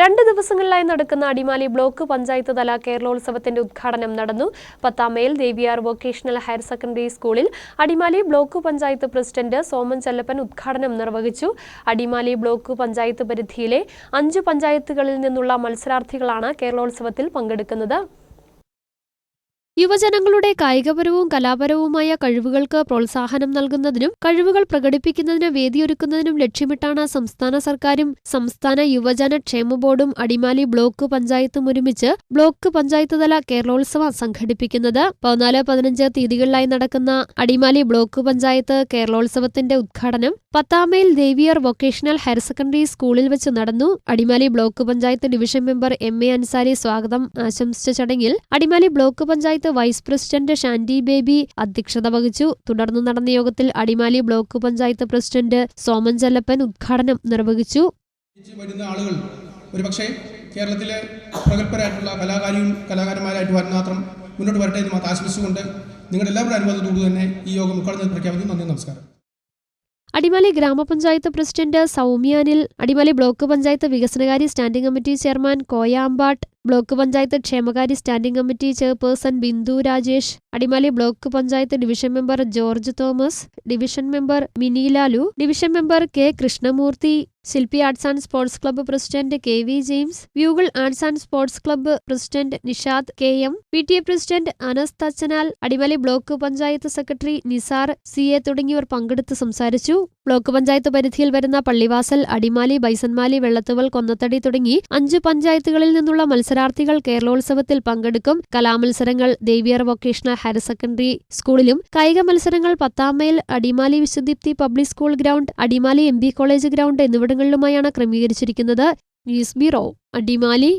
രണ്ട് ദിവസങ്ങളിലായി നടക്കുന്ന അടിമാലി ബ്ലോക്ക് പഞ്ചായത്ത് തല കേരളോത്സവത്തിന്റെ ഉദ്ഘാടനം നടന്നു. പത്താമയിൽ ദേവിയാർ വൊക്കേഷണൽ ഹയർ സെക്കൻഡറി സ്കൂളിൽ അടിമാലി ബ്ലോക്ക് പഞ്ചായത്ത് പ്രസിഡന്റ് സോമൻ ചെല്ലപ്പൻ ഉദ്ഘാടനം നിർവഹിച്ചു. അടിമാലി ബ്ലോക്ക് പഞ്ചായത്ത് പരിധിയിലെ അഞ്ച് പഞ്ചായത്തുകളിൽ നിന്നുള്ള മത്സരാർത്ഥികളാണ് കേരളോത്സവത്തിൽ പങ്കെടുക്കുന്നത്. യുവജനങ്ങളുടെ കായികപരവും കലാപരവുമായ കഴിവുകൾക്ക് പ്രോത്സാഹനം നൽകുന്നതിനും കഴിവുകൾ പ്രകടിപ്പിക്കുന്നതിന് വേദിയൊരുക്കുന്നതിനും ലക്ഷ്യമിട്ടാണ് സംസ്ഥാന സർക്കാരും സംസ്ഥാന യുവജന ക്ഷേമ ബോർഡും അടിമാലി ബ്ലോക്ക് പഞ്ചായത്തും ഒരുമിച്ച് ബ്ലോക്ക് പഞ്ചായത്ത് തല കേരളോത്സവം സംഘടിപ്പിക്കുന്നത്. പതിനാല് പതിനഞ്ച് തീയതികളിലായി നടക്കുന്ന അടിമാലി ബ്ലോക്ക് പഞ്ചായത്ത് കേരളോത്സവത്തിന്റെ ഉദ്ഘാടനം പത്താമയിൽ ദേവിയർ വൊക്കേഷണൽ ഹയർ സെക്കൻഡറി സ്കൂളിൽ വെച്ച് നടന്നു. Adimali block panchayat division member M A Ansari സ്വാഗതം. ആശംസിച്ച ചടങ്ങിൽ Adimali block panchayat vice president Shandi Baby അധ്യക്ഷത വഹിച്ചു. തുടർന്ന് നടന്ന യോഗത്തിൽ അടിമാലി ബ്ലോക്ക് പഞ്ചായത്ത് പ്രസിഡന്റ് സോമൻ ചെല്ലപ്പൻ ഉദ്ഘാടനം നിർവഹിച്ചു. വരുന്ന ആളുകൾ ഒരുപക്ഷെ കേരളത്തിലെ പ്രഗത്ഭരായിട്ടുള്ള കലാകാരിയും കലാകാരന്മാരായിട്ട് വരുന്ന മാത്രം മുന്നോട്ട് വരട്ടെ എന്ന് മാത്രം ആശംസിച്ചുകൊണ്ട് നിങ്ങളുടെ എല്ലാവരുടെ അനുവാദത്തോടു തന്നെ ഈ യോഗം ഉദ്ഘാടനം പ്രഖ്യാപിക്കുന്നു. നന്ദി നമസ്കാരം. അടിമാലി ഗ്രാമപഞ്ചായത്ത് പ്രസിഡന്റ് സൗമ്യാനിൽ അടിമാലി ബ്ലോക്ക് പഞ്ചായത്ത് വികസനകാരി സ്റ്റാൻഡിംഗ് കമ്മിറ്റി ചെയർമാൻ കോയാമ്പാട്ട് ബ്ലോക്ക് പഞ്ചായത്ത് ക്ഷേമകാര്യ standing committee chairperson Bindu Rajesh Adimali block panchayat division member George Thomas division member Mini Lalu division member K Krishnamoorthy Shilpi arts and sports club president K V James വ്യൂഗിൾ arts and sports club president Nishad K M P T A president Anas Thachanal Adimali block panchayat secretary Nisar C A തുടങ്ങിയവർ പങ്കെടുത്ത് സംസാരിച്ചു. Block panchayat പരിധിയിൽ വരുന്ന പള്ളിവാസൽ അടിമാലി ബൈസന്മാലി വെള്ളത്തുവൽ കൊന്നത്തടി തുടങ്ങി അഞ്ച് പഞ്ചായത്തുകളിൽ നിന്നുള്ള മത്സരാർത്ഥികൾ കേരളോത്സവത്തിൽ പങ്കെടുക്കും. കലാമത്സരങ്ങൾ ദേവിയർ വൊക്കേഷണൽ ഹയർ സെക്കൻഡറി സ്കൂളിലും കായിക മത്സരങ്ങൾ പത്താം mile Adimali Vishwadeepthi public school ground Adimali M college ground എന്നിവിടങ്ങളിലുമായാണ് ക്രമീകരിച്ചിരിക്കുന്നത്. News bureau Adimali.